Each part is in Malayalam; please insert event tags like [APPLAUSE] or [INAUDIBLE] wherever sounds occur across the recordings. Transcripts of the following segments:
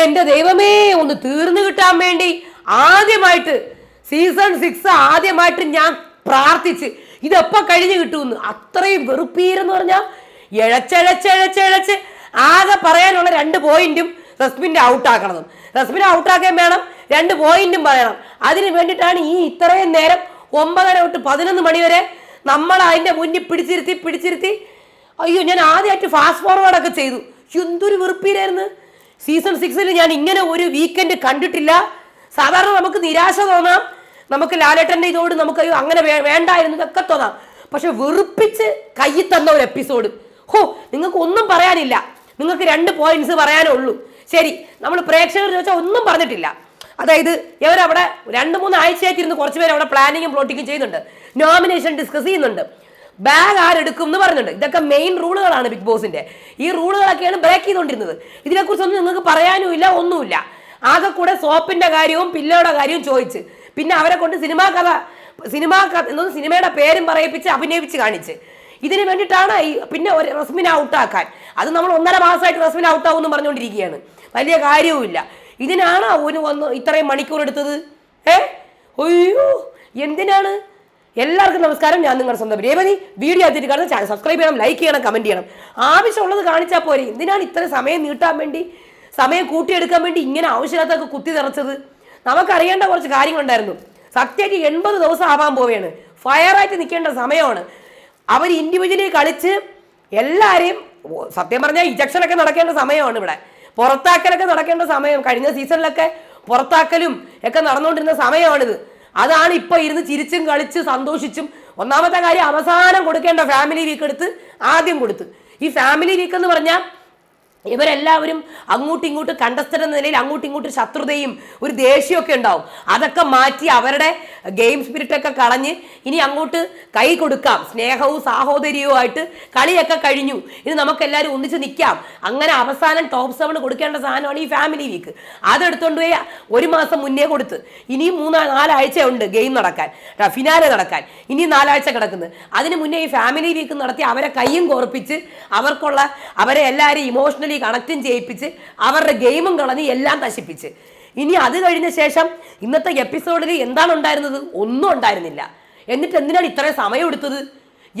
എന്റെ ദൈവമേ ഒന്ന് തീർന്നു കിട്ടാൻ വേണ്ടി ആദ്യമായിട്ട് സീസൺ സിക്സ് ആദ്യമായിട്ട് ഞാൻ പ്രാർത്ഥിച്ച്. ഇതെപ്പോ കഴിഞ്ഞ് കിട്ടുമെന്ന് അത്രയും വെറുപ്പീരെന്ന് പറഞ്ഞാൽ ഇഴച്ചഴച്ചഴച്ചഴച്ച് ആകെ പറയാനുള്ള രണ്ട് പോയിന്റും റസ്മിന്റെ ഔട്ടാക്കണതും റസ്മിനെ ഔട്ടാക്കാൻ വേണം രണ്ട് പോയിന്റും പറയണം. അതിന് വേണ്ടിയിട്ടാണ് ഈ ഇത്രയും നേരം ഒമ്പതര തൊട്ട് പതിനൊന്ന് മണി വരെ നമ്മൾ അതിന്റെ മുന്നിൽ പിടിച്ചിരുത്തി പിടിച്ചിരുത്തി. അയ്യോ ഞാൻ ആദ്യമായിട്ട് ഫാസ്റ്റ് ഫോർവേഡ് ഒക്കെ ചെയ്തു. എന്തൊരു വെറുപ്പീരായിരുന്നു. സീസൺ സിക്സിൽ ഞാൻ ഇങ്ങനെ ഒരു വീക്കെൻഡ് കണ്ടിട്ടില്ല. സാധാരണ നമുക്ക് നിരാശ തോന്നാം. നമുക്ക് ലാലേട്ടന്റെ ഇതോട് നമുക്ക് അങ്ങനെ വേണ്ടായിരുന്നു ഇതൊക്കെ തോന്നാം. പക്ഷെ വെറുപ്പിച്ച് കയ്യിൽ തന്ന ഒരു എപ്പിസോഡ് ഹോ നിങ്ങൾക്ക് ഒന്നും പറയാനില്ല. നിങ്ങൾക്ക് രണ്ട് പോയിന്റ്സ് പറയാനേ ഉള്ളൂ ശരി നമ്മൾ പ്രേക്ഷകർ ചോദിച്ചാൽ ഒന്നും പറഞ്ഞിട്ടില്ല. അതായത് ഇവരവിടെ രണ്ട് മൂന്ന് ആഴ്ചയായിട്ടിരുന്ന് കുറച്ച് പേര് അവിടെ പ്ലാനിങ്ങും പ്ലോട്ടിങ്ങും ചെയ്യുന്നുണ്ട്. നോമിനേഷൻ ഡിസ്കസ് ചെയ്യുന്നുണ്ട്. ബാഗ് ആരെടുക്കും എന്ന് പറഞ്ഞിട്ടുണ്ട്. ഇതൊക്കെ മെയിൻ റൂളുകളാണ് ബിഗ് ബോസിന്റെ ഈ റൂളുകളൊക്കെയാണ് ബ്രേക്ക് ചെയ്തുകൊണ്ടിരുന്നത്. ഇതിനെക്കുറിച്ചൊന്നും നിങ്ങൾക്ക് പറയാനും ഇല്ല ഒന്നുമില്ല. ആകെ കൂടെ സോപ്പിന്റെ കാര്യവും പില്ലയുടെ കാര്യവും ചോദിച്ച്. പിന്നെ അവരെ കൊണ്ട് സിനിമാ കഥ സിനിമാ കഥ സിനിമയുടെ പേരും പറയിപ്പിച്ച് അഭിനയിപ്പിച്ച് കാണിച്ച്. ഇതിന് വേണ്ടിയിട്ടാണ് ഈ പിന്നെ ഒരു റസ്മിനെ ഔട്ടാക്കാൻ. അത് നമ്മൾ ഒന്നര മാസമായിട്ട് ഔട്ട് ഔട്ടാവും പറഞ്ഞുകൊണ്ടിരിക്കുകയാണ്. വലിയ കാര്യവുമില്ല. ഇതിനാണ് ഒരു വന്ന് ഇത്രയും മണിക്കൂർ എടുത്തത്? ഏ? അയ്യോ എന്തിനാണ്? എല്ലാവർക്കും നമസ്കാരം. ഞാൻ നിങ്ങളുടെ സ്വന്തം രേവതി. വീഡിയോ എത്തിയിട്ട് കാണുന്ന ചാനൽ സബ്സ്ക്രൈബ് ചെയ്യണം ലൈക്ക് ചെയ്യണം കമന്റ് ചെയ്യണം. ആവശ്യമുള്ളത് കാണിച്ചാൽ പോരെ. എന്തിനാണ് ഇത്ര സമയം നീട്ടാൻ വേണ്ടി സമയം കൂട്ടിയെടുക്കാൻ വേണ്ടി ഇങ്ങനെ ആവശ്യമില്ലാത്തൊക്കെ കുത്തി നിറച്ചത്? നമുക്കറിയേണ്ട കുറച്ച് കാര്യങ്ങളുണ്ടായിരുന്നു. സത്യമായിട്ട് എൺപത് ദിവസം ആവാൻ പോവുകയാണ്. ഫയറായിട്ട് നിൽക്കേണ്ട സമയമാണ്. അവർ ഇൻഡിവിജ്വലി കളിച്ച് എല്ലാവരെയും സത്യം പറഞ്ഞാൽ ഇജക്ഷനൊക്കെ നടക്കേണ്ട സമയമാണ് ഇവിടെ. പുറത്താക്കലൊക്കെ നടക്കേണ്ട സമയം. കഴിഞ്ഞ സീസണിലൊക്കെ പുറത്താക്കലും ഒക്കെ നടന്നുകൊണ്ടിരുന്ന സമയമാണിത്. അതാണ് ഇപ്പൊ ഇരുന്ന് ചിരിച്ചും കളിച്ച് സന്തോഷിച്ചും ഒന്നാമത്തെ കാര്യം അവസാനം കൊടുക്കേണ്ട ഫാമിലി വീക്ക് എടുത്ത് ആദ്യം കൊടുത്ത്. ഈ ഫാമിലി വീക്ക് എന്ന് പറഞ്ഞാൽ ഇവരെല്ലാവരും അങ്ങോട്ടും ഇങ്ങോട്ടും കണ്ടസ്ഥരെന്ന നിലയിൽ അങ്ങോട്ടും ഇങ്ങോട്ടും ശത്രുതയും ഒരു ദേഷ്യമൊക്കെ ഉണ്ടാവും. അതൊക്കെ മാറ്റി അവരുടെ ഗെയിം സ്പിരിറ്റൊക്കെ കളഞ്ഞ് ഇനി അങ്ങോട്ട് കൈ കൊടുക്കാം. സ്നേഹവും സാഹോദര്യവും ആയിട്ട് കളിയൊക്കെ കഴിഞ്ഞു. ഇനി നമുക്കെല്ലാവരും ഒന്നിച്ച് നിൽക്കാം അങ്ങനെ അവസാനം ടോപ്പ് സെവൻ കൊടുക്കേണ്ട സാധനമാണ് ഈ ഫാമിലി വീക്ക് അതെടുത്തോണ്ട് പോയി ഒരു മാസം മുന്നേ കൊടുത്ത്. ഇനിയും മൂന്നാ നാലാഴ്ച ഉണ്ട് ഗെയിം നടക്കാൻ ഫിനാലെ നടക്കാൻ. ഇനി നാലാഴ്ച കിടക്കുന്നത് അതിന് മുന്നേ ഈ ഫാമിലി വീക്ക് നടത്തി അവരെ കൈയും കോർപ്പിച്ച് അവർക്കുള്ള അവരെ എല്ലാവരെയും ഇമോഷണലി കണക്റ്റും ചെയ്യിപ്പിച്ച് അവരുടെ ഗെയിമും കളഞ്ഞ് എല്ലാം നശിപ്പിച്ച്. ഇനി അത് കഴിഞ്ഞ ശേഷം ഇന്നത്തെ എപ്പിസോഡിൽ എന്താണ് ഉണ്ടായിരുന്നത്? ഒന്നും ഉണ്ടായിരുന്നില്ല. എന്നിട്ട് എന്തിനാണ് ഇത്രയും സമയം എടുത്തത്?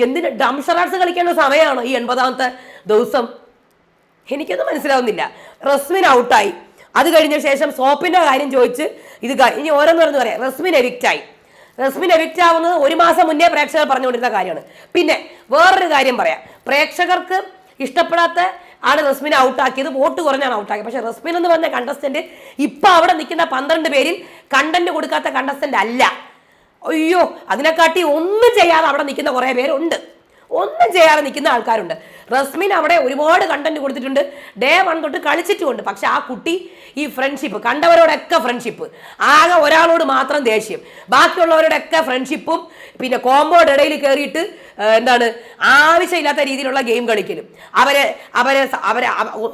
എന്തിന് ഡംഷറാട്സ് കളിക്കേണ്ട സമയമാണോ ഈ എൺപതാമത്തെ ദിവസം? എനിക്കത് മനസ്സിലാവുന്നില്ല. റസ്മിൻ ഔട്ടായി. അത് കഴിഞ്ഞ ശേഷം സോപ്പിന്റെ കാര്യം ചോദിച്ച് ഇത് ഇനി ഇനി ഓരോന്നോരോന്ന് പറയാം. റസ്മിൻ എവിക്റ്റായി റസ്മിൻ എവിക്റ്റ് ആവുന്നത് ഒരു മാസം മുന്നേ പ്രേക്ഷകർ പറഞ്ഞുകൊണ്ടിരുന്ന കാര്യമാണ്. പിന്നെ വേറൊരു കാര്യം പറയാം. പ്രേക്ഷകർക്ക് ഇഷ്ടപ്പെടാത്ത ആണ് റസ്മിനെ ഔട്ടാക്കിയത് വോട്ട് കുറഞ്ഞാണ് ഔട്ടാക്കിയത് പക്ഷെ റസ്മിൻ എന്ന് പറഞ്ഞ കണ്ടസ്റ്റന്റ് ഇപ്പൊ അവിടെ നിൽക്കുന്ന പന്ത്രണ്ട് പേരിൽ കണ്ടന്റ് കൊടുക്കാത്ത കണ്ടസ്റ്റന്റ് അല്ല. അയ്യോ അതിനെക്കാട്ടി ഒന്നും ചെയ്യാതെ അവിടെ നിൽക്കുന്ന കുറേ പേരുണ്ട്. ഒന്നും ചെയ്യാതെ നിൽക്കുന്ന ആൾക്കാരുണ്ട്. റസ്മിൻ അവിടെ ഒരുപാട് കണ്ടന്റ് കൊടുത്തിട്ടുണ്ട്. ഡേ വൺ തൊട്ട് കളിച്ചിട്ടുമുണ്ട്. പക്ഷെ ആ കുട്ടി ഈ ഫ്രണ്ട്ഷിപ്പ് കണ്ടവരോടൊക്കെ ഫ്രണ്ട്ഷിപ്പ് ആകെ ഒരാളോട് മാത്രം ദേഷ്യം. ബാക്കിയുള്ളവരോടൊക്കെ ഫ്രണ്ട്ഷിപ്പും പിന്നെ കോമ്പോയുടെ ഇടയിൽ കയറിയിട്ട് എന്താണ് ആവശ്യമില്ലാത്ത രീതിയിലുള്ള ഗെയിം കളിക്കലും. അവരെ അവരെ അവരെ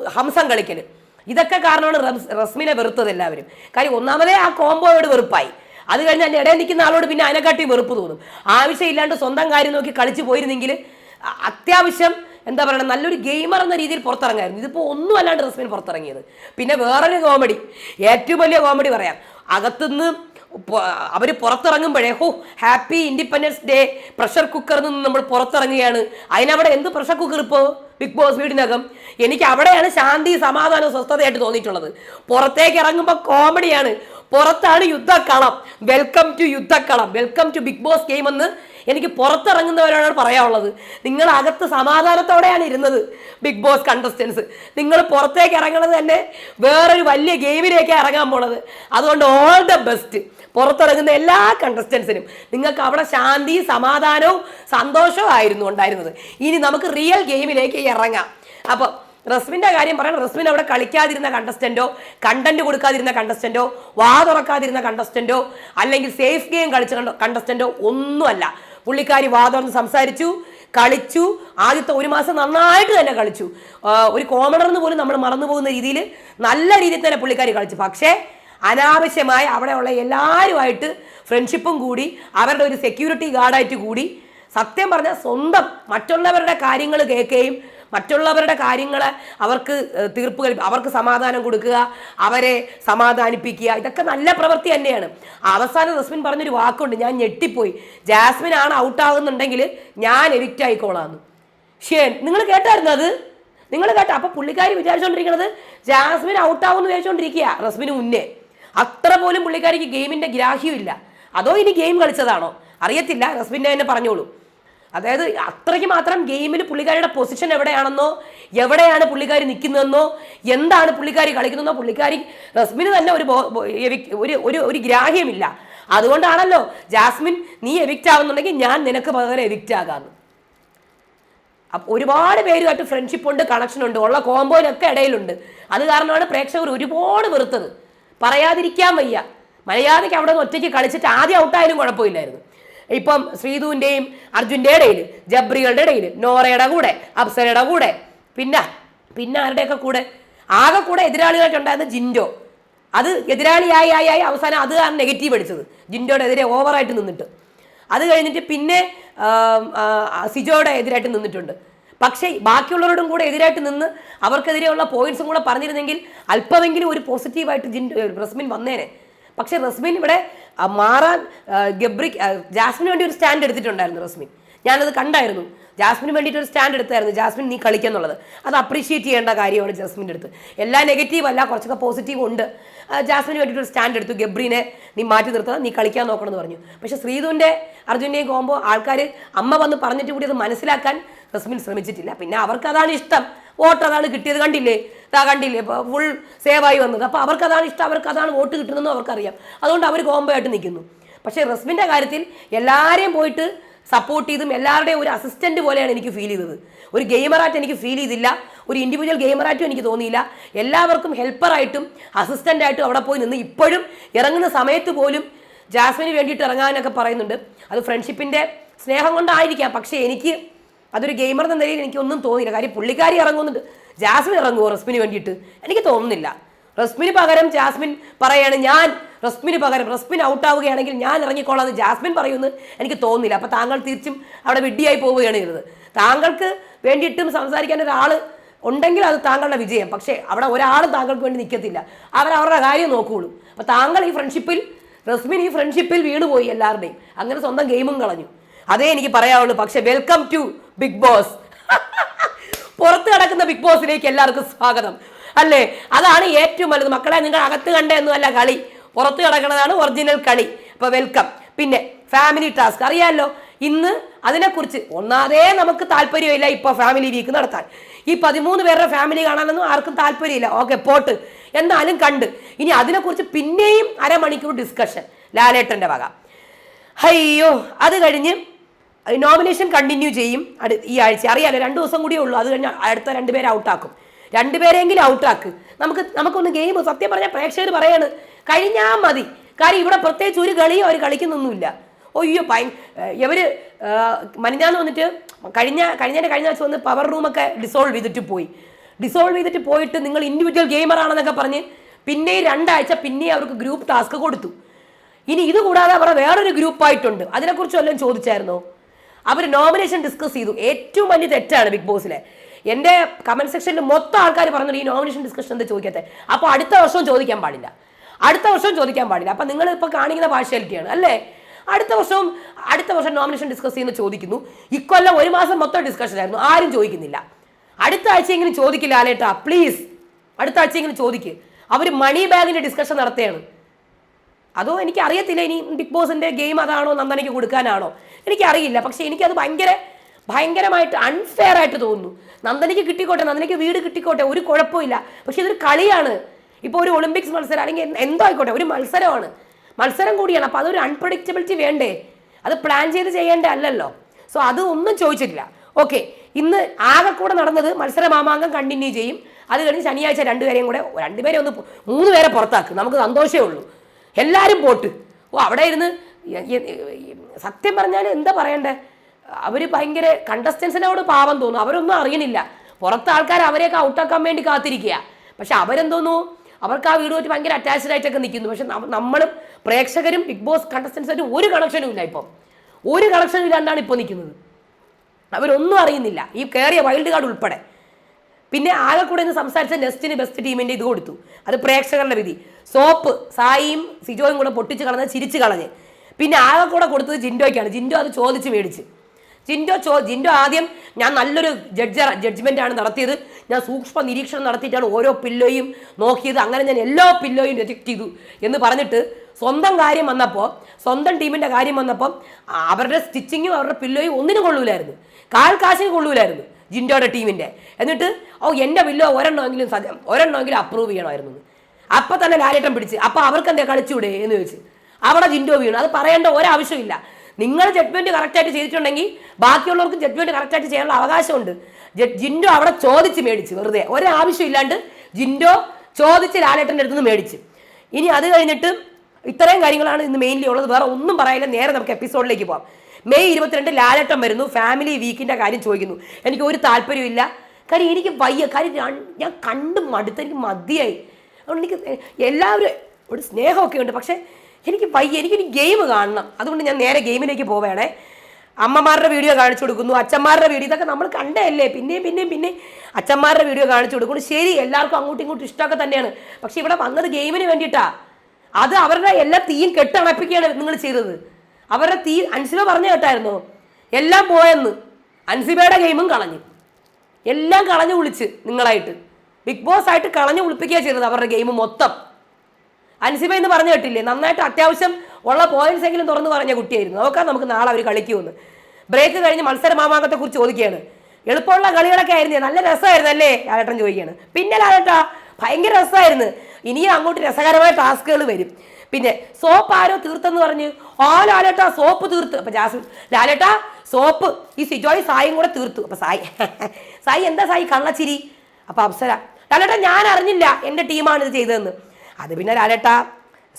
ഹംസം കളിക്കലും. ഇതൊക്കെ കാരണമാണ് റംസ്- റസ്മിനെ വെറുത്തത് എല്ലാവരും. കാര്യം ഒന്നാമതേ ആ കോമ്പോയോട് വെറുപ്പായി. അത് കഴിഞ്ഞ് അതിന്റെ ഇടയിൽ നിൽക്കുന്ന ആളോട് പിന്നെ അതിനെക്കാട്ടി വെറുപ്പ് തോന്നും. ആവശ്യമില്ലാണ്ട് സ്വന്തം കാര്യം നോക്കി കളിച്ച് പോയിരുന്നെങ്കിൽ അത്യാവശ്യം എന്താ പറയുക നല്ലൊരു ഗെയിമർ എന്ന രീതിയിൽ പുറത്തിറങ്ങായിരുന്നു. ഇതിപ്പോൾ ഒന്നും അല്ലാണ്ട് റസ്മിൻ പുറത്തിറങ്ങിയത്. പിന്നെ വേറൊരു കോമഡി ഏറ്റവും വലിയ കോമഡി പറയാം. അകത്തുനിന്ന് അവർ പുറത്തിറങ്ങുമ്പോഴേ ഹോ ഹാപ്പി ഇൻഡിപെൻഡൻസ് ഡേ പ്രഷർ കുക്കറിൽ നിന്ന് നമ്മൾ പുറത്തിറങ്ങുകയാണ്. അതിനവിടെ എന്ത് പ്രഷർ കുക്കർ ഇപ്പോൾ ബിഗ് ബോസ് വീടിനകം എനിക്ക് അവിടെയാണ് ശാന്തി സമാധാനം സ്വസ്ഥതയായിട്ട് തോന്നിയിട്ടുള്ളത്. പുറത്തേക്ക് ഇറങ്ങുമ്പോൾ കോമഡിയാണ് പുറത്താണ് യുദ്ധക്കളം. Welcome to യുദ്ധക്കളം. Welcome to big boss game എന്ന് എനിക്ക് പുറത്തിറങ്ങുന്നവരോടാണ് പറയാനുള്ളത്. നിങ്ങൾ അകത്ത് സമാധാനത്തോടെയാണ് ഇരുന്നത് ബിഗ് ബോസ് കണ്ടസ്റ്റൻസ് നിങ്ങൾ പുറത്തേക്ക് ഇറങ്ങുന്നത് തന്നെ വേറൊരു വലിയ ഗെയിമിലേക്ക് ഇറങ്ങാൻ പോണത്. അതുകൊണ്ട് ഓൾ ദ ബെസ്റ്റ് പുറത്തിറങ്ങുന്ന എല്ലാ കണ്ടസ്റ്റൻസിനും നിങ്ങൾക്ക് അവിടെ ശാന്തി സമാധാനവും സന്തോഷവും ആയിരുന്നു ഉണ്ടായിരുന്നത്. ഇനി നമുക്ക് റിയൽ ഗെയിമിലേക്ക് ഇറങ്ങാം. അപ്പോൾ റസ്മിന്റെ കാര്യം പറയണം. റസ്മിൻ അവിടെ കളിക്കാതിരുന്ന കണ്ടസ്റ്റന്റോ കണ്ടന്റ് കൊടുക്കാതിരുന്ന കണ്ടസ്റ്റന്റോ വാ തുറക്കാതിരുന്ന കണ്ടസ്റ്റന്റോ അല്ലെങ്കിൽ സേഫ് ഗെയിം കളിച്ച കണ്ടസ്റ്റന്റോ ഒന്നുമല്ല. പുള്ളിക്കാരി വാദം സംസാരിച്ചു കളിച്ചു. ആദ്യത്തെ ഒരു മാസം നന്നായിട്ട് തന്നെ കളിച്ചു. ഒരു കോമണർ എന്ന് പോലും നമ്മൾ മറന്നു പോകുന്ന രീതിയിൽ നല്ല രീതിയിൽ തന്നെ പുള്ളിക്കാരി കളിച്ചു. പക്ഷേ അനാവശ്യമായി അവിടെയുള്ള എല്ലാവരുമായിട്ട് ഫ്രണ്ട്ഷിപ്പും കൂടി അവരുടെ ഒരു സെക്യൂരിറ്റി ഗാർഡായിട്ട് കൂടി സത്യം പറഞ്ഞാൽ സ്വന്തം മറ്റുള്ളവരുടെ കാര്യങ്ങൾ കേൾക്കുകയും മറ്റുള്ളവരുടെ കാര്യങ്ങൾ അവർക്ക് തീർപ്പ് കൽപ്പി അവർക്ക് സമാധാനം കൊടുക്കുക അവരെ സമാധാനിപ്പിക്കുക ഇതൊക്കെ നല്ല പ്രവൃത്തി തന്നെയാണ്. അവസാനം റസ്മിൻ പറഞ്ഞൊരു വാക്കുണ്ട് ഞാൻ ഞെട്ടിപ്പോയി. ജാസ്മിൻ ആണ് ഔട്ടാകുന്നുണ്ടെങ്കിൽ ഞാൻ എവിക്റ്റ് ആയിക്കോളാന്ന്. ഷേൻ നിങ്ങൾ കേട്ടായിരുന്നു അത്? നിങ്ങൾ കേട്ടോ അപ്പൊ പുള്ളിക്കാരി വിചാരിച്ചുകൊണ്ടിരിക്കുന്നത് ജാസ്മിൻ ഔട്ടാവുമെന്ന് വിചാരിച്ചുകൊണ്ടിരിക്കുക റസ്മിന് മുന്നേ. അത്ര പോലും പുള്ളിക്കാരിക്ക് ഗെയിമിന്റെ ഗ്രാഹ്യമില്ല. അതോ ഇനി ഗെയിം കളിച്ചതാണോ? അറിയത്തില്ല റസ്മിന്റെ തന്നെ പറഞ്ഞോളൂ. അതായത് അത്രയ്ക്ക് മാത്രം ഗെയിമിൽ പുള്ളിക്കാരിയുടെ പൊസിഷൻ എവിടെയാണെന്നോ എവിടെയാണ് പുള്ളിക്കാരി നിൽക്കുന്നതെന്നോ എന്താണ് പുള്ളിക്കാരി കളിക്കുന്നതെന്നോ പുള്ളിക്കാരി റസ്മിന് തന്നെ ഒരു ഒരു ഒരു ഒരു ഗ്രാഹ്യമില്ല. അതുകൊണ്ടാണല്ലോ ജാസ്മിൻ നീ എവിക്റ്റ് ആവുന്നുണ്ടെങ്കിൽ ഞാൻ നിനക്ക് പകരം എവിക്റ്റ് ആകാന്ന്. അപ്പോൾ ഒരുപാട് പേരുമായിട്ട് ഫ്രണ്ട്ഷിപ്പ് ഉണ്ട് കണക്ഷൻ ഉണ്ട് ഉള്ള കോമ്പോയിലൊക്കെ ഇടയിലുണ്ട്. അത് കാരണമാണ് പ്രേക്ഷകർ ഒരുപാട് വെറുത്തത്. പറയാതിരിക്കാൻ വയ്യ. മര്യാദയ്ക്ക് അവിടെ നിന്ന് ഒറ്റയ്ക്ക് കളിച്ചിട്ട് ആദ്യം ഔട്ടായാലും കുഴപ്പമില്ലായിരുന്നു. ഇപ്പം ശ്രീധുവിന്റെയും അർജുന്റെ ഇടയിൽ ജബ്രികളുടെ ഇടയിൽ നോറയുടെ കൂടെ അപ്സരയുടെ കൂടെ പിന്നെ പിന്നെ ആരുടെയൊക്കെ കൂടെ? ആകെ കൂടെ എതിരാളികളായിട്ടുണ്ടായിരുന്ന ജിൻഡോ. അത് എതിരാളിയായി ആയി ആയി അവസാനം അത് ആണ് നെഗറ്റീവ് അടിച്ചത്. ജിൻഡോയുടെ എതിരെ ഓവറായിട്ട് നിന്നിട്ട്. അത് കഴിഞ്ഞിട്ട് പിന്നെ സിജോയുടെ എതിരായിട്ട് നിന്നിട്ടുണ്ട്. പക്ഷേ ബാക്കിയുള്ളവരോടും കൂടെ എതിരായിട്ട് നിന്ന് അവർക്കെതിരെയുള്ള പോയിന്റ്സും കൂടെ പറഞ്ഞിരുന്നെങ്കിൽ അല്പമെങ്കിലും ഒരു പോസിറ്റീവായിട്ട് ജിൻ റസ്മിൻ വന്നേനെ. പക്ഷേ റസ്മിൻ ഇവിടെ മാറാൻ ആ, ഗബ്രി ആ, ജാസ്മിന് വേണ്ടി ഒരു സ്റ്റാൻഡ് എടുത്തിട്ടുണ്ടായിരുന്നു റസ്മിൻ. ഞാനത് കണ്ടായിരുന്നു. ജാസ്മിന് വേണ്ടിയിട്ട് ഒരു സ്റ്റാൻഡ് എടുത്തായിരുന്നു. ജാസ്മിൻ നീ കളിക്കുന്നുള്ളത് അത് അപ്രീഷിയേറ്റ് ചെയ്യേണ്ട കാര്യമാണ് ജാസ്മിന്റെ അടുത്ത്. എല്ലാ നെഗറ്റീവ് അല്ല കുറച്ചൊക്കെ പോസിറ്റീവ് ഉണ്ട്. ജാസ്മിന് വേണ്ടിയിട്ട് ഒരു സ്റ്റാൻഡ് എടുത്തു. ഗബ്രീനെ നീ മാറ്റി നിർത്തുക നീ കളിക്കാൻ നോക്കണം എന്ന് പറഞ്ഞു. പക്ഷെ ശ്രീധുവിന്റെ അർജുനെയും കോമ്പോ ആൾക്കാർ അമ്മ വന്ന് പറഞ്ഞിട്ട് കൂടി അത് മനസ്സിലാക്കാൻ റസ്മിൻ ശ്രമിച്ചിട്ടില്ല. പിന്നെ അവർക്ക് അതാണ് ഇഷ്ടം. വോട്ട് അതാണ് കിട്ടിയത്. കണ്ടില്ലേ? ഇതാ കണ്ടില്ലേ? ഇപ്പോൾ ഫുൾ സേവായി വന്നത്. അപ്പോൾ അവർക്ക് അതാണ് ഇഷ്ടം. അവർക്ക് അതാണ് വോട്ട് കിട്ടുന്നതെന്ന് അവർക്കറിയാം. അതുകൊണ്ട് അവർ കോമ്പായിട്ട് നിൽക്കുന്നു. പക്ഷേ റസ്മിന്റെ കാര്യത്തിൽ എല്ലാവരെയും പോയിട്ട് സപ്പോർട്ട് ചെയ്തും എല്ലാവരുടെയും ഒരു അസിസ്റ്റന്റ് പോലെയാണ് എനിക്ക് ഫീൽ ചെയ്തത്. ഒരു ഗെയിമറായിട്ട് എനിക്ക് ഫീൽ ചെയ്തില്ല. ഒരു ഇൻഡിവിജ്വൽ ഗെയിമറായിട്ടും എനിക്ക് തോന്നിയില്ല. എല്ലാവർക്കും ഹെൽപ്പറായിട്ടും അസിസ്റ്റന്റായിട്ടും അവിടെ പോയി നിന്ന് ഇപ്പോഴും ഇറങ്ങുന്ന സമയത്ത് പോലും ജാസ്മിന് വേണ്ടിയിട്ട് ഇറങ്ങാനൊക്കെ പറയുന്നുണ്ട്. അത് ഫ്രണ്ട്ഷിപ്പിന്റെ സ്നേഹം കൊണ്ടായിരിക്കാം. പക്ഷേ എനിക്ക് അതൊരു ഗെയിമർ എന്ന നിലയിൽ എനിക്കൊന്നും തോന്നിയില്ല. കാര്യം പുള്ളിക്കാരി ഇറങ്ങുന്നുണ്ട്. ജാസ്മിൻ ഇറങ്ങുമോ റസ്മിന് വേണ്ടിയിട്ട്? എനിക്ക് തോന്നുന്നില്ല. റസ്മിന് പകരം ജാസ്മിൻ പറയാണ് ഞാൻ റസ്മിന് പകരം റസ്മിൻ ഔട്ടാവുകയാണെങ്കിൽ ഞാൻ ഇറങ്ങിക്കോളാം എന്ന് ജാസ്മിൻ പറയുമെന്ന് എനിക്ക് തോന്നുന്നില്ല. അപ്പോൾ താങ്കൾ തീർച്ചും അവിടെ വിഡ്ഡിയായി പോവുകയാണ് ചെയ്തത്. താങ്കൾക്ക് വേണ്ടിയിട്ടും സംസാരിക്കാൻ ഒരാൾ ഉണ്ടെങ്കിൽ അത് താങ്കളുടെ വിജയം. പക്ഷേ അവിടെ ഒരാളും താങ്കൾക്ക് വേണ്ടി നിൽക്കത്തില്ല അവരുടെ കാര്യം നോക്കുകയുള്ളൂ അപ്പോൾ താങ്കൾ ഈ ഫ്രണ്ട്ഷിപ്പിൽ റസ്മിൻ ഈ ഫ്രണ്ട്ഷിപ്പിൽ വീണുപോയി എല്ലാവരുടെയും. അങ്ങനെ സ്വന്തം ഗെയിമും കളഞ്ഞു. അതേ എനിക്ക് പറയാവുള്ളൂ പക്ഷേ വെൽക്കം ടു ബിഗ് ബോസ് പുറത്ത് കിടക്കുന്ന ബിഗ് ബോസിലേക്ക് എല്ലാവർക്കും സ്വാഗതം. അല്ലേ? അതാണ് ഏറ്റവും വലുത്. മക്കളെ നിങ്ങൾ അകത്ത് കണ്ടെന്നല്ല കളി. പുറത്ത് കിടക്കുന്നതാണ് ഒറിജിനൽ കളി. അപ്പോൾ വെൽക്കം പിന്നെ ഫാമിലി ടാസ്ക് അറിയാമല്ലോ ഇന്ന് അതിനെക്കുറിച്ച് ഒന്നാതേ നമുക്ക് താല്പര്യമില്ല ഇപ്പോൾ ഫാമിലി വീക്ക് നടത്താൻ. ഈ പതിമൂന്ന് പേരുടെ ഫാമിലി കാണാനൊന്നും ആർക്കും താല്പര്യമില്ല. ഓക്കെ പോട്ട്. എന്നാലും കണ്ട്. ഇനി അതിനെക്കുറിച്ച് പിന്നെയും അരമണിക്കൂർ ഡിസ്കഷൻ ലാലേട്ടന്റെ വക. അയ്യോ അത് കഴിഞ്ഞ് നോമിനേഷൻ കണ്ടിന്യൂ ചെയ്യും ഈ ആഴ്ച. അറിയാലോ രണ്ട് ദിവസം കൂടിയേ ഉള്ളൂ. അത് കഴിഞ്ഞാൽ അടുത്ത രണ്ടുപേരെ ഔട്ടാക്കും രണ്ടുപേരെങ്കിലും ഔട്ടാക്ക് നമുക്ക് നമുക്കൊന്ന് ഗെയിം സത്യം പറഞ്ഞാൽ പ്രേക്ഷകർ പറയാണ് കഴിഞ്ഞാൽ മതി. കാര്യം ഇവിടെ പ്രത്യേകിച്ച് ഒരു കളിയും അവർ കളിക്കുന്നൊന്നുമില്ല. ഒയ്യോ ഭയ ഇവർ മനിഞ്ഞാന്ന് വന്നിട്ട് കഴിഞ്ഞ കഴിഞ്ഞതിന്റെ കഴിഞ്ഞ ആഴ്ച വന്ന് പവർ റൂമൊക്കെ ഡിസോൾവ് ചെയ്തിട്ട് പോയി. ഡിസോൾവ് ചെയ്തിട്ട് പോയിട്ട് നിങ്ങൾ ഇൻഡിവിജ്വൽ ഗെയിമർ ആണെന്നൊക്കെ പറഞ്ഞ് പിന്നെ രണ്ടാഴ്ച പിന്നെ അവർക്ക് ഗ്രൂപ്പ് ടാസ്ക് കൊടുത്തു. ഇനി ഇത് കൂടാതെ അവരുടെ വേറൊരു ഗ്രൂപ്പായിട്ടുണ്ട് അതിനെക്കുറിച്ച് വല്ലതും ചോദിച്ചായിരുന്നോ? അവർ നോമിനേഷൻ ഡിസ്കസ് ചെയ്തു. ഏറ്റവും വലിയ തെറ്റാണ് ബിഗ് ബോസിലെ. എന്റെ കമന്റ് സെക്ഷനിൽ മൊത്തം ആൾക്കാർ പറഞ്ഞു ഈ നോമിനേഷൻ ഡിസ്കഷൻ എന്താ ചോദിക്കാത്ത? അപ്പോൾ അടുത്ത വർഷവും ചോദിക്കാൻ പാടില്ല. അടുത്ത വർഷവും ചോദിക്കാൻ പാടില്ല. അപ്പം നിങ്ങൾ ഇപ്പോൾ കാണിക്കുന്ന പാർഷ്യാലിറ്റിയാണ് അല്ലേ? അടുത്ത വർഷവും അടുത്ത വർഷം നോമിനേഷൻ ഡിസ്കസ് ചെയ്യുന്ന ചോദിക്കുന്നു. ഇക്കൊല്ലം ഒരു മാസം മൊത്തം ഡിസ്കഷൻ ആയിരുന്നു. ആരും ചോദിക്കുന്നില്ല. അടുത്ത ആഴ്ചയെങ്കിലും ചോദിക്കില്ല ആലേട്ടാ. പ്ലീസ് അടുത്ത ആഴ്ച ആഴ്ചയെങ്കിലും ചോദിക്ക്. അവർ മണി ബാഗിന്റെ ഡിസ്കഷൻ നടത്തുകയാണ്. അതോ എനിക്ക് അറിയത്തില്ല ഇനി ബിഗ് ബോസിന്റെ ഗെയിം അതാണോ നന്ദനയ്ക്ക് കൊടുക്കാനാണോ. എനിക്കറിയില്ല. പക്ഷേ എനിക്കത് ഭയങ്കര ഭയങ്കരമായിട്ട് അൺഫെയർ ആയിട്ട് തോന്നുന്നു. നന്ദനയ്ക്ക് കിട്ടിക്കോട്ടെ നന്ദനയ്ക്ക് വീട് കിട്ടിക്കോട്ടെ ഒരു കുഴപ്പമില്ല. പക്ഷേ ഇതൊരു കളിയാണ്. ഇപ്പോൾ ഒരു ഒളിമ്പിക്സ് മത്സരം അല്ലെങ്കിൽ എന്തോ ആയിക്കോട്ടെ ഒരു മത്സരമാണ്. മത്സരം കൂടിയാണ്. അപ്പോൾ അതൊരു അൺപ്രഡിക്റ്റബിലിറ്റി വേണ്ടേ? അത് പ്ലാൻ ചെയ്ത് ചെയ്യേണ്ട അല്ലല്ലോ. സോ അത് ഒന്നും ചോദിച്ചിട്ടില്ല. ഓക്കെ ഇന്ന് ആകെ കൂടെ നടന്നത് മത്സര മാമാങ്കം കണ്ടിന്യൂ ചെയ്യും. അത് കഴിഞ്ഞ് ശനിയാഴ്ച രണ്ടുപേരെയും കൂടെ രണ്ടുപേരെ ഒന്ന് മൂന്ന് പേരെ പുറത്താക്കും. നമുക്ക് സന്തോഷമേ ഉള്ളൂ. എല്ലാവരും പോട്ട്. ഓ അവിടെ ഇരുന്ന് സത്യം പറഞ്ഞാൽ എന്താ പറയണ്ടേ? അവർ ഭയങ്കര കണ്ടസ്റ്റൻസിനോട് പാവം തോന്നും അവരൊന്നും അറിയണില്ല. പുറത്തെ ആൾക്കാർ അവരെയൊക്കെ ഔട്ടാക്കാൻ വേണ്ടി കാത്തിരിക്കുക. പക്ഷെ അവരെന്തോന്നു? അവർക്ക് ആ വീടുമായിട്ട് ഭയങ്കര അറ്റാച്ച്ഡ് ആയിട്ടൊക്കെ നിൽക്കുന്നു. പക്ഷെ നമ്മളും പ്രേക്ഷകരും ബിഗ് ബോസ് കണ്ടസ്റ്റൻസായിട്ട് ഒരു കണക്ഷനും ഇല്ല ഇപ്പം. ഒരു കണക്ഷനും ഇല്ലാണ്ടാണ് ഇപ്പോൾ നിൽക്കുന്നത്. അവരൊന്നും അറിയുന്നില്ല. ഈ കയറിയ വൈൽഡ് കാർഡ് ഉൾപ്പെടെ. പിന്നെ ആകെ കൂടെ ഇന്ന് സംസാരിച്ച നെസ്റ്റിന് ബെസ്റ്റ് ടീമിന്റെ ഇത് കൊടുത്തു. അത് പ്രേക്ഷകരുടെ വിധി. സോപ്പ് സായിയും സിജോയും കൂടെ പൊട്ടിച്ച് കളഞ്ഞ് ചിരിച്ച് കളഞ്ഞ്. പിന്നെ ആകെ കൂടെ കൊടുത്തത് ജിൻഡോയ്ക്കാണ്. ജിൻഡോ അത് ചോദിച്ച് മേടിച്ച്. ജിൻഡോ ചോ ജിൻഡോ ആദ്യം ഞാൻ നല്ലൊരു ജഡ്ജ ജഡ്ജ്മെന്റ് ആണ് നടത്തിയത്. ഞാൻ സൂക്ഷ്മ നിരീക്ഷണം നടത്തിയിട്ടാണ് ഓരോ പില്ലോയും നോക്കിയത്. അങ്ങനെ ഞാൻ എല്ലാ പില്ലോയും റിജക്ട് ചെയ്തു എന്ന് പറഞ്ഞിട്ട് സ്വന്തം കാര്യം വന്നപ്പോൾ സ്വന്തം ടീമിന്റെ കാര്യം വന്നപ്പോൾ അവരുടെ സ്റ്റിച്ചിങ്ങും അവരുടെ പില്ലോയും ഒന്നിനും കൊള്ളൂലായിരുന്നു. കാൽ കാശിന് കൊള്ളൂലായിരുന്നു. ജിൻഡോയുടെ ടീമിന്റെ എന്നിട്ട് ഓ എന്റെ വില്ലോ ഒരെണ്ണമെങ്കിലും ഒരെണ്ണമെങ്കിലും അപ്രൂവ് ചെയ്യണമായിരുന്നു അപ്പം അപ്പൊ തന്നെ ലാലേട്ടം പിടിച്ച് അപ്പം അവർക്ക് എന്താ കളിച്ചൂടെ എന്ന് ചോദിച്ച്. അവിടെ ജിൻഡോ വീണു. അത് പറയേണ്ട ഒരാവശ്യമില്ല. നിങ്ങൾ ജഡ്ജ്മെന്റ് കറക്റ്റായിട്ട് ചെയ്തിട്ടുണ്ടെങ്കിൽ ബാക്കിയുള്ളവർക്കും ജഡ്ജ്മെന്റ് കറക്റ്റായിട്ട് ചെയ്യാനുള്ള അവകാശമുണ്ട്. ജിൻഡോ അവിടെ ചോദിച്ച് മേടിച്ച് വെറുതെ. ഒരാവശ്യമില്ലാണ്ട് ജിൻഡോ ചോദിച്ച് ലാലേട്ടന്റെ അടുത്ത് നിന്ന് മേടിച്ച്. ഇനി അത് കഴിഞ്ഞിട്ട് ഇത്രയും കാര്യങ്ങളാണ് ഇന്ന് മെയിൻലി ഉള്ളത്. വേറെ ഒന്നും പറയില്ല. നേരെ നമുക്ക് എപ്പിസോഡിലേക്ക് പോകാം മെയ് ഇരുപത്തിരണ്ട് ലാലട്ടം വരുന്നു. ഫാമിലി വീക്കിന്റെ കാര്യം ചോദിക്കുന്നു. എനിക്ക് ഒരു താല്പര്യമില്ല കാര്യം എനിക്ക് വയ്യ. കാര്യം ഞാൻ- കണ്ട് മടുത്ത് എനിക്ക് മതിയായി. അതുകൊണ്ട് എനിക്ക് എല്ലാവരും ഒരു സ്നേഹമൊക്കെ ഉണ്ട്. പക്ഷേ എനിക്ക് വയ്യ. എനിക്കൊരു ഗെയിം കാണണം. അതുകൊണ്ട് ഞാൻ നേരെ ഗെയിമിലേക്ക് പോവേണേ അമ്മമാരുടെ വീഡിയോ കാണിച്ചു കൊടുക്കുന്നു. അച്ഛന്മാരുടെ വീഡിയോ ഇതൊക്കെ നമ്മൾ കണ്ടതല്ലേ? പിന്നെയും പിന്നെയും പിന്നെ അച്ഛന്മാരുടെ വീഡിയോ കാണിച്ചു കൊടുക്കുന്നു. ശരി എല്ലാവർക്കും അങ്ങോട്ടും ഇങ്ങോട്ടും ഇഷ്ടമൊക്കെ തന്നെയാണ്. പക്ഷെ ഇവിടെ വന്നത് ഗെയിമിന് വേണ്ടിയിട്ടാ. അത് അവരുടെ എല്ലാ തീയും കെട്ടണപ്പിക്കുകയാണ് നിങ്ങൾ ചെയ്തത്. അവരുടെ തീ അൻസിബ പറഞ്ഞു കേട്ടായിരുന്നു? എല്ലാം പോയെന്ന്. അൻസിബയുടെ ഗെയിമും കളഞ്ഞു. എല്ലാം കളഞ്ഞു വിളിച്ച് നിങ്ങളായിട്ട്. ബിഗ് ബോസ് ആയിട്ട് കളഞ്ഞു വിളിപ്പിക്കുക ചെയ്തത് അവരുടെ ഗെയിം മൊത്തം. അൻസിബ എന്ന് പറഞ്ഞു കേട്ടില്ലേ? നന്നായിട്ട് അത്യാവശ്യം ഉള്ള പോയിന്റ്സ് എങ്കിലും തുറന്ന് പറഞ്ഞ കുട്ടിയായിരുന്നു. നോക്കാം നമുക്ക് നാളെ അവർ കളിക്കുമെന്ന്. ബ്രേക്ക് കഴിഞ്ഞ് കുറിച്ച് ചോദിക്കുകയാണ്. എളുപ്പമുള്ള കളികളൊക്കെ ആയിരുന്നു? നല്ല രസമായിരുന്നു അല്ലേ? ലാലേട്ടൻ ചോദിക്കുകയാണ്. പിന്നെ ലാലേട്ടാ ഭയങ്കര രസമായിരുന്നു. ഇനിയും അങ്ങോട്ട് രസകരമായ ടാസ്കുകൾ വരും. പിന്നെ സോപ്പ് ആരോ തീർത്തെന്ന് പറഞ്ഞ് ആ ലാലേട്ടാ സോപ്പ് തീർത്ത്. അപ്പൊ ജാസ്മിൻ ലാലേട്ടാ സോപ്പ്. ഈ സിജോയ് സായും കൂടെ തീർത്തു. അപ്പൊ സായി [LAUGHS] സായി എന്താ സായി കള്ളച്ചിരി? അപ്പൊ അപ്സര ലാലേട്ടാ ഞാൻ അറിഞ്ഞില്ല എന്റെ ടീമാണ് ഇത് ചെയ്തതെന്ന്. അത് പിന്നെ ലാലേട്ടാ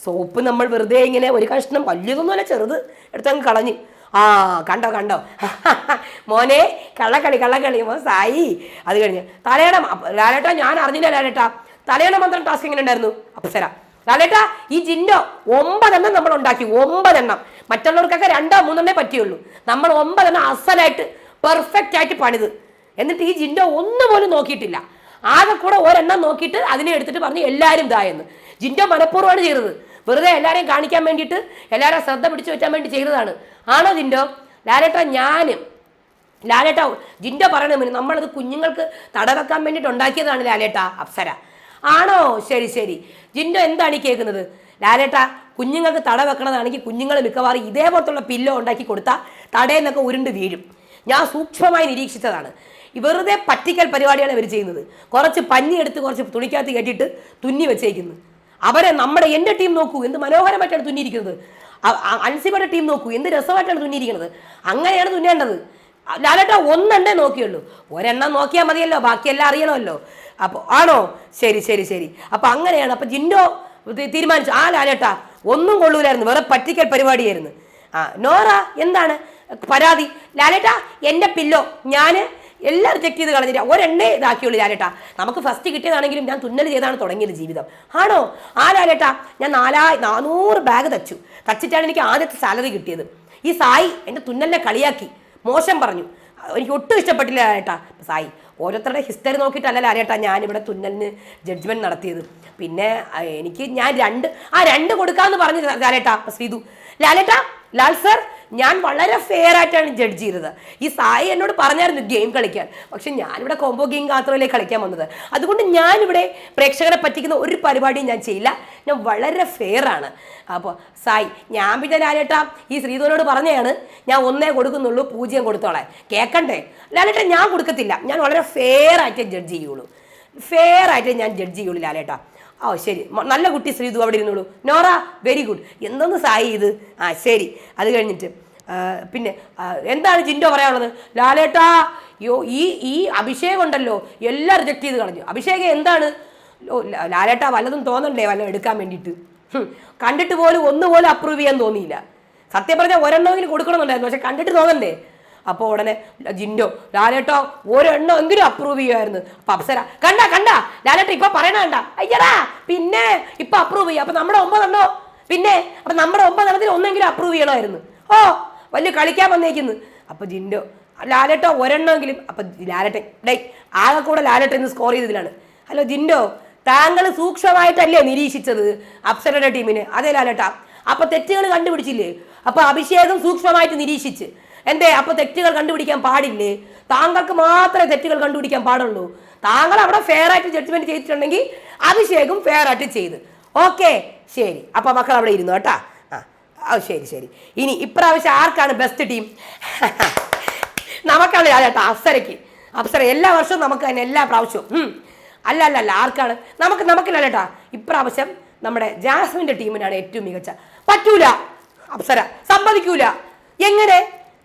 സോപ്പ് നമ്മൾ വെറുതെ ഇങ്ങനെ ഒരു കഷ്ണം വലിയതൊന്നുമല്ല ചെറുത് എടുത്തങ്ങ് കളഞ്ഞ്. ആ കണ്ടോ കണ്ടോ? [LAUGHS] മോനെ കള്ളക്കളി കള്ളക്കളി. മോ സായി അത് കഴിഞ്ഞ് തലയണ ലാലേട്ടാ ഞാൻ അറിഞ്ഞില്ല ലാലേട്ടാ. തലയണ മന്ത്രം ടാസ്ക് എങ്ങനെ ഉണ്ടായിരുന്നു? അപ്സര ലാലേട്ടാ ഈ ജിന്നോ ഒമ്പതെണ്ണം നമ്മൾ ഉണ്ടാക്കി ഒമ്പതെണ്ണം. മറ്റുള്ളവർക്കൊക്കെ രണ്ടോ മൂന്നെണ്ണേ പറ്റിയുള്ളൂ. നമ്മൾ ഒമ്പതെണ്ണം അസലായിട്ട് പെർഫെക്റ്റ് ആയിട്ട് പണിത്. എന്നിട്ട് ഈ ജിന്നോ ഒന്നും പോലും നോക്കിയിട്ടില്ല. ആകെ കൂടെ ഒരെണ്ണം നോക്കിയിട്ട് അതിനെ എടുത്തിട്ട് പറഞ്ഞു എല്ലാവരും ഇതായെന്ന് ജിൻഡോ മനഃപൂർവമാണ് ചെയ്തത്. വെറുതെ എല്ലാവരെയും കാണിക്കാൻ വേണ്ടിയിട്ട് എല്ലാവരും ശ്രദ്ധ പിടിച്ചു വെച്ചാൻ വേണ്ടി ചെയ്തതാണ്. ആണോ ജിൻഡോ? ലാലേട്ട ഞാൻ ലാലേട്ട ജിൻഡോ പറയണ നമ്മൾ നമ്മളത് കുഞ്ഞുങ്ങൾക്ക് തടവെക്കാൻ വേണ്ടിയിട്ട് ഉണ്ടാക്കിയതാണ് ലാലേട്ട അപ്സര. ആണോ? ശരി ശരി. ജിൻഡോ എന്താണ് ഈ കേൾക്കുന്നത്? ലാലേട്ട കുഞ്ഞുങ്ങൾക്ക് തട വെക്കണതാണെങ്കിൽ കുഞ്ഞുങ്ങൾ മിക്കവാറും ഇതേപോലത്തുള്ള പില്ലോ ഉണ്ടാക്കി കൊടുത്താൽ തടയെന്നൊക്കെ ഉരുണ്ട് വീഴും. ഞാൻ സൂക്ഷ്മമായി നിരീക്ഷിച്ചതാണ്. വെറുതെ പറ്റിക്കൽ പരിപാടിയാണ് ഇവർ ചെയ്യുന്നത്. കുറച്ച് പഞ്ഞി എടുത്ത് കുറച്ച് തുണിക്കകത്ത് കെട്ടിയിട്ട് തുന്നി വെച്ചേക്കുന്നു. അവരെ നമ്മുടെ എന്റെ ടീം നോക്കൂ. എന്ത് മനോഹരമായിട്ടാണ് തുന്നിയിരിക്കുന്നത്. അൻസിബയുടെ ടീം നോക്കൂ. എന്ത് രസമായിട്ടാണ് തുന്നിയിരിക്കുന്നത്. അങ്ങനെയാണ് തുന്നേണ്ടത്. ലാലേട്ട ഒന്നെണ്ണേ നോക്കിയുള്ളൂ. ഒരെണ്ണം നോക്കിയാൽ മതിയല്ലോ. ബാക്കിയെല്ലാം അറിയണമല്ലോ. അപ്പോൾ ആണോ? ശരി ശരി ശരി. അപ്പോൾ അങ്ങനെയാണ്. അപ്പോൾ ജിൻഡോ തീരുമാനിച്ചു. ആ ലാലേട്ട ഒന്നും കൊള്ളൂലായിരുന്നു. വേറെ പറ്റിക്കൽ പരിപാടിയായിരുന്നു. ആ നോറ എന്താണ്? പരാതി. ലാലേട്ട എന്റെ പില്ലോ. ഞാൻ എല്ലാം റിജക്ട് ചെയ്ത് കളഞ്ഞില്ല ഒരെണ്ണേ ഇതാക്കിയുള്ളൂ ലാലേട്ട. നമുക്ക് ഫസ്റ്റ് കിട്ടിയതാണെങ്കിലും ഞാൻ തുന്നൽ ചെയ്താണ് തുടങ്ങിയത് ജീവിതം. ആണോ? ആ ലാലേട്ട ഞാൻ നാലായി നാനൂറ് ബാഗ് തച്ചു. തച്ചിട്ടാണ് എനിക്ക് ആദ്യത്തെ സാലറി കിട്ടിയത്. ഈ സായി എന്റെ തുന്നലിനെ കളിയാക്കി. മോശം പറഞ്ഞു. എനിക്ക് ഒട്ടും ഇഷ്ടപ്പെട്ടില്ല ലാലേട്ടാ. സായി ഓരോരുത്തരുടെ ഹിസ്റ്ററി നോക്കിയിട്ടല്ല ലാലേട്ടാ ഞാനിവിടെ തുന്നലിന് ജഡ്ജ്മെന്റ് നടത്തിയത്. പിന്നെ എനിക്ക് ഞാൻ രണ്ട് ആ രണ്ട് കൊടുക്കാമെന്ന് പറഞ്ഞു ലാലേട്ടാ ശ്രീതു. ലാലേട്ടാ ലാൽ സർ ഞാൻ വളരെ ഫെയർ ആയിട്ടാണ് ജഡ്ജ് ചെയ്തത്. ഈ സായി എന്നോട് പറഞ്ഞായിരുന്നു ഗെയിം കളിക്കാൻ. പക്ഷെ ഞാനിവിടെ കോംബോ ഗെയിം മാത്രമല്ലേ കളിക്കാൻ വന്നത്. അതുകൊണ്ട് ഞാനിവിടെ പ്രേക്ഷകരെ പറ്റിക്കുന്ന ഒരു പരിപാടിയും ഞാൻ ചെയ്യില്ല. ഞാൻ വളരെ ഫെയർ ആണ്. അപ്പോൾ സായി ഞാൻ പിന്നെ ലാലേട്ടാ ഈ ശ്രീധുവിനോട് പറഞ്ഞതാണ് ഞാൻ ഒന്നേ കൊടുക്കുന്നുള്ളൂ പൂജ്യം കൊടുത്തോളെ കേൾക്കണ്ടേ ലാലേട്ട ഞാൻ കൊടുക്കത്തില്ല. ഞാൻ വളരെ ഫെയർ ആയിട്ടേ ജഡ്ജ് ചെയ്യുള്ളൂ. ഫെയർ ആയിട്ടേ ഞാൻ ജഡ്ജ് ചെയ്യുള്ളൂ ലാലേട്ടാ. ഓ ശരി. നല്ല കുട്ടി ശ്രീതു അവിടെ ഇരുന്നോളൂ. നോറ വെരി ഗുഡ് എന്തൊന്ന് സായി ഇത്? ആ ശരി. അത് കഴിഞ്ഞിട്ട് പിന്നെ എന്താണ് ജിൻഡോ പറയാനുള്ളത്? ലാലേട്ടാ യോ ഈ ഈ അഭിഷേകം ഉണ്ടല്ലോ. എല്ലാം റിജക്ട് ചെയ്ത് കളഞ്ഞു. അഭിഷേകം എന്താണ്? ലാലേട്ടാ വല്ലതും തോന്നണ്ടേ? വല്ലതും എടുക്കാൻ വേണ്ടിയിട്ട്. കണ്ടിട്ട് പോലും ഒന്നുപോലും അപ്രൂവ് ചെയ്യാൻ തോന്നിയില്ല. സത്യം പറഞ്ഞാൽ ഒരെണ്ണമെങ്കിലും കൊടുക്കണമെന്നുണ്ടായിരുന്നു. പക്ഷെ കണ്ടിട്ട് തോന്നണ്ടേ? അപ്പോൾ ഉടനെ ജിൻഡോ ലാലേട്ടോ ഒരെണ്ണം എങ്കിലും അപ്രൂവ് ചെയ്യുമായിരുന്നു അപ്പൊ അപ്സര കണ്ട കണ്ട ലാലേട്ടോ ഇപ്പൊ പറയണ കണ്ട. അയ്യടാ പിന്നെ ഇപ്പൊ അപ്രൂവ് ചെയ്യാം. അപ്പൊ നമ്മുടെ ഒമ്പതെണ്ണോ? പിന്നെ അപ്പൊ നമ്മുടെ ഒമ്പതെണ്ണത്തിൽ ഒന്നെങ്കിലും അപ്രൂവ് ചെയ്യണമായിരുന്നു. ഓ വലിയ കളിക്കാൻ വന്നേക്കുന്നു. അപ്പൊ ജിൻഡോ ലാലേട്ടോ ഒരെണ്ണമെങ്കിലും അപ്പൊ ലാലട്ടെ ഡേ ആകെ കൂടെ ലാലേട്ട ഇന്ന് സ്കോർ ചെയ്തതിലാണ്. ഹലോ ജിൻഡോ താങ്കൾ സൂക്ഷ്മമായിട്ടല്ലേ നിരീക്ഷിച്ചത് അപ്സരയുടെ ടീമിന് അതേ ലാലട്ട. അപ്പൊ തെറ്റുകൾ കണ്ടുപിടിച്ചില്ലേ? അപ്പൊ അഭിഷേകം സൂക്ഷ്മമായിട്ട് നിരീക്ഷിച്ച്. എന്തേ അപ്പൊ തെറ്റുകൾ കണ്ടുപിടിക്കാൻ പാടില്ലേ? താങ്കൾക്ക് മാത്രമേ തെറ്റുകൾ കണ്ടുപിടിക്കാൻ പാടുള്ളൂ. താങ്കൾ അവിടെ ഫെയർ ആയിട്ട് ജഡ്ജ്മെന്റ് ചെയ്തിട്ടുണ്ടെങ്കിൽ അഭിഷേകും ഫെയർ ആയിട്ട് ചെയ്ത്. ഓക്കെ ശരി. അപ്പൊ മക്കൾ അവിടെ ഇരുന്നു കേട്ടാ. ആ ശരി ശരി. ഇനി ഇപ്രാവശ്യം ആർക്കാണ് ബെസ്റ്റ് ടീം [LAUGHS] നമുക്കാണ് ചേട്ടാ അപ്സരയ്ക്ക്. അപ്സര എല്ലാ വർഷവും നമുക്ക് തന്നെ എല്ലാ പ്രാവശ്യവും. അല്ല അല്ല അല്ല ആർക്കാണ്? നമുക്ക് നമുക്കില്ല ചേട്ടാ ഇപ്രാവശ്യം നമ്മുടെ ജാസ്മിന്റെ ടീമിനാണ് ഏറ്റവും മികച്ച. പറ്റൂല. അപ്സര സമ്മതിക്കൂല. എങ്ങനെ?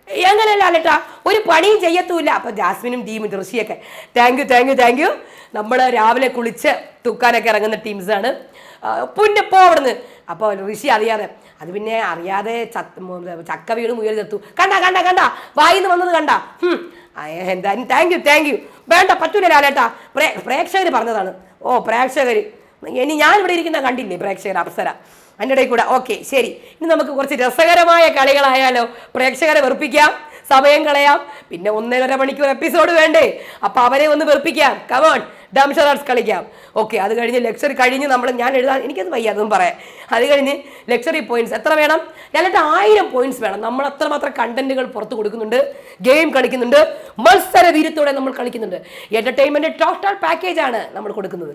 എങ്ങനെ അല്ലട്ടാ ഒരു പണിയും ചെയ്യത്തൂല്ല. അപ്പൊ ജാസ്മിനും ടീമും ഋഷിയൊക്കെ thank you thank you thank you നമ്മൾ രാവിലെ കുളിച്ച് തൂക്കാനൊക്കെ ഇറങ്ങുന്ന ടീംസാണ് പുന്നെ പോ അവിടുന്ന്. അപ്പോൾ ഋഷി അറിയാതെ. അത് പിന്നെ അറിയാതെ ചക്ക വീണ് മുയൽ ചത്തു. കണ്ട കണ്ട കണ്ട? വായിന്ന് വന്നത് കണ്ട. എന്തായാലും താങ്ക് യു താങ്ക് യു വേണ്ട പറ്റൂല ലാലേട്ടാ. പ്രേ പ്രേക്ഷകർ പറഞ്ഞതാണ്. ഓ പ്രേക്ഷകർ ഇനി ഞാൻ ഇവിടെ ഇരിക്കുന്ന കണ്ടില്ലേ പ്രേക്ഷകർ അപ്സര? അതിന്റെ കൂടെ. ഓക്കെ ശരി. ഇനി നമുക്ക് കുറച്ച് രസകരമായ കളികളായാലോ പ്രേക്ഷകരെ വെറുപ്പിക്കാം സമയം കളയാം. പിന്നെ ഒന്നര മണിക്കൂർ എപ്പിസോഡ് വേണ്ടേ? അപ്പൊ അവരെ ഒന്ന് വെറുപ്പിക്കാം. കമോൺ ഡംഷറാർട്സ് കളിക്കാം. ഓക്കെ അത് കഴിഞ്ഞ് ലെക്ചർ കഴിഞ്ഞ് നമ്മൾ ഞാൻ എഴുതാൻ എനിക്കത് വയ്യ അതും പറയാം. അത് കഴിഞ്ഞ് ലെക്ചറി പോയിന്റ്സ് എത്ര വേണം? ഞാനിട്ട് ആയിരം പോയിന്റ്സ് വേണം. നമ്മൾ അത്രമാത്രം കണ്ടന്റുകൾ പുറത്ത് കൊടുക്കുന്നുണ്ട് ഗെയിം കളിക്കുന്നുണ്ട് മത്സര വീര്യത്തോടെ നമ്മൾ കളിക്കുന്നുണ്ട്. എന്റർടൈൻമെന്റ് ടോട്ടൽ പാക്കേജ് ആണ് നമ്മൾ കൊടുക്കുന്നത്.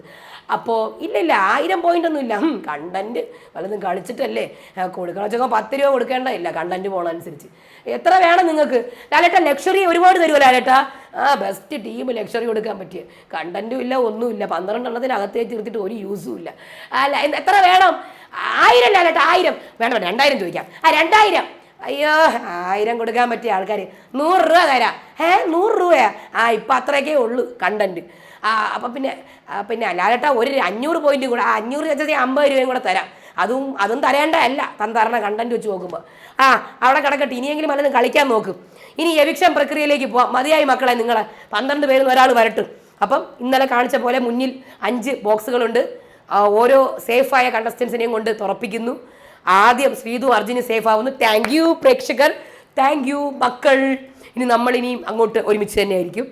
അപ്പോൾ ഇല്ല ഇല്ല ആയിരം പോയിന്റ് ഒന്നും ഇല്ല. കണ്ടന്റ് വല്ലതും കളിച്ചിട്ടല്ലേ? കൊടുക്കണം. വെച്ചാൽ പത്ത് രൂപ കൊടുക്കേണ്ട. ഇല്ല കണ്ടന്റ് പോണനുസരിച്ച് എത്ര വേണം നിങ്ങൾക്ക്? ലാലേട്ട ലക്ഷറി ഒരുപാട് തരുമോ ലാലേട്ട? ആ ബെസ്റ്റ് ടീം ലക്ഷറി കൊടുക്കാൻ പറ്റിയ. കണ്ടന്റും ഇല്ല ഒന്നുമില്ല പന്ത്രണ്ടെണ്ണത്തിനകത്തേക്ക് തീർത്തിട്ട് ഒരു യൂസും ഇല്ല. അല്ല എത്ര വേണം? ആയിരം ലാലേട്ട ആയിരം. വേണം രണ്ടായിരം ചോദിക്കാം. ആ രണ്ടായിരം. അയ്യോ ആയിരം കൊടുക്കാൻ പറ്റിയ ആൾക്കാർ നൂറ് രൂപ തരാം. ഏ നൂറ് രൂപയാ? ആ ഇപ്പം അത്രയൊക്കെ ഉള്ളൂ കണ്ടന്റ് ആ അപ്പം പിന്നെ പിന്നെ ലാലേട്ട ഒരു അഞ്ഞൂറ് പോയിന്റ് കൂടെ ആ അഞ്ഞൂറ് വെച്ചാൽ അമ്പത് രൂപയും കൂടെ തരാം. അതും അതും തരേണ്ടതല്ല തൻ തരണ കണ്ടന്റ് വെച്ച് നോക്കുമ്പോൾ ആ അവിടെ കിടക്കട്ടെ. ഇനിയെങ്കിലും അല്ലെങ്കിൽ കളിക്കാൻ നോക്കും. ഇനി എവിക്ഷൻ പ്രക്രിയയിലേക്ക് പോവാം. മതിയായി മക്കളെ നിങ്ങൾ പന്ത്രണ്ട് പേരിൽ നിന്ന് ഒരാൾ വരട്ടും. അപ്പം ഇന്നലെ കാണിച്ച പോലെ മുന്നിൽ അഞ്ച് ബോക്സുകളുണ്ട്. ഓരോ സേഫായ കണ്ടസ്റ്റൻസിനെയും കൊണ്ട് തുറപ്പിക്കുന്നു. ആദ്യം ശ്രീതു അർജുന് സേഫ് ആവുന്നു താങ്ക് യു പ്രേക്ഷകർ. താങ്ക് യു മക്കൾ. ഇനി നമ്മൾ ഇനിയും അങ്ങോട്ട് ഒരുമിച്ച് തന്നെ ആയിരിക്കും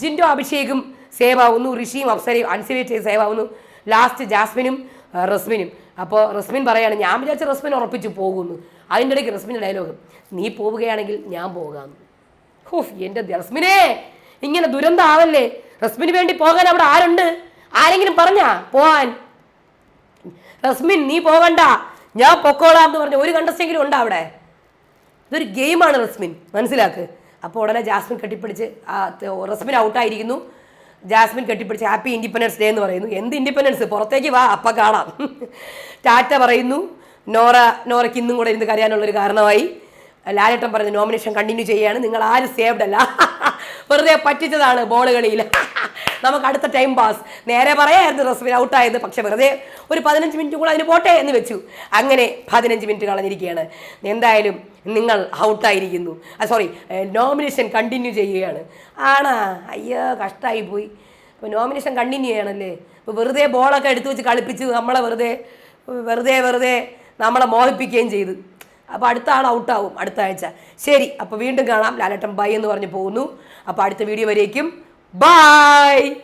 ജിൻഡോ അഭിഷേകും സേവ് ആവുന്നു ഋഷിയും അപ്സരയും അൻസിലേറ്റ് സേവ് ആവുന്നു ലാസ്റ്റ് ജാസ്മിനും റസ്മിനും. അപ്പോൾ റസ്മിൻ പറയാണ് ഞാൻ വിചാരിച്ച റസ്മിൻ ഉറപ്പിച്ച് പോകുന്നു. അതിന്റെ ഇടയ്ക്ക് റസ്മിന്റെ ഡയലോഗ് നീ പോവുകയാണെങ്കിൽ ഞാൻ പോകാമെന്ന് ഹോഫ് എന്റെ റസ്മിനെ ഇങ്ങനെ ദുരന്തം ആവല്ലേ റസ്മിന് വേണ്ടി പോകാൻ അവിടെ ആരുണ്ട്? ആരെങ്കിലും പറഞ്ഞാ പോവാൻ? റസ്മിൻ നീ പോകണ്ട. ഞാൻ പൊക്കോളാം എന്ന് പറഞ്ഞ ഒരു കണ്ടസ്റ്റെങ്കിലും ഉണ്ടോ അവിടെ? ഇതൊരു ഗെയിമാണ് റസ്മിൻ. മനസ്സിലാക്ക്? അപ്പോൾ ഉടനെ ജാസ്മിൻ കെട്ടിപ്പിടിച്ച് റസ്മിൻ ഔട്ടായിരിക്കുന്നു ജാസ്മിൻ കെട്ടിപ്പിടിച്ച് ഹാപ്പി ഇൻഡിപെൻഡൻസ് ഡേ എന്ന് പറയുന്നു. എന്ത് ഇൻഡിപെൻഡൻസ്? പുറത്തേക്ക് വാ അപ്പം കാണാം. ടാറ്റ പറയുന്നു നോറ നോറയ്ക്ക് ഇന്നും കൂടെ ഇരുന്ന് കരയാനുള്ളൊരു കാരണമായി. ലാലേട്ടൻ പറഞ്ഞു നോമിനേഷൻ കണ്ടിന്യൂ ചെയ്യാണ്. നിങ്ങൾ ആരും സേവ്ഡ് അല്ല. വെറുതെ പറ്റിച്ചതാണ് ബോൾ കളിയിൽ നമുക്ക് അടുത്ത ടൈം പാസ് നേരെ പറയായിരുന്നു റസ്മിൻ ഔട്ടായത് പക്ഷെ വെറുതെ ഒരു പതിനഞ്ച് മിനിറ്റ് കൂടെ അതിന് പോട്ടെ എന്ന് വെച്ചു. അങ്ങനെ പതിനഞ്ച് മിനിറ്റ് കളഞ്ഞിരിക്കുകയാണ്. എന്തായാലും നിങ്ങൾ ഔട്ടായിരിക്കുന്നു സോറി നോമിനേഷൻ കണ്ടിന്യൂ ചെയ്യുകയാണ്. ആണാ അയ്യോ കഷ്ടമായി പോയി. അപ്പോൾ നോമിനേഷൻ കണ്ടിന്യൂ ചെയ്യണമല്ലേ അപ്പോൾ വെറുതെ ബോളൊക്കെ എടുത്തു വെച്ച് കളിപ്പിച്ച് നമ്മളെ വെറുതെ വെറുതെ വെറുതെ നമ്മളെ മോഹിപ്പിക്കുകയും ചെയ്തു. അപ്പോൾ അടുത്ത ആൾ ഔട്ടാവും അടുത്ത ആഴ്ച. ശരി അപ്പോൾ വീണ്ടും കാണാം. ലാലേട്ടൻ ബൈ എന്ന് പറഞ്ഞ് പോകുന്നു. അപ്പോൾ അടുത്ത വീഡിയോ വരേക്കും. ബൈ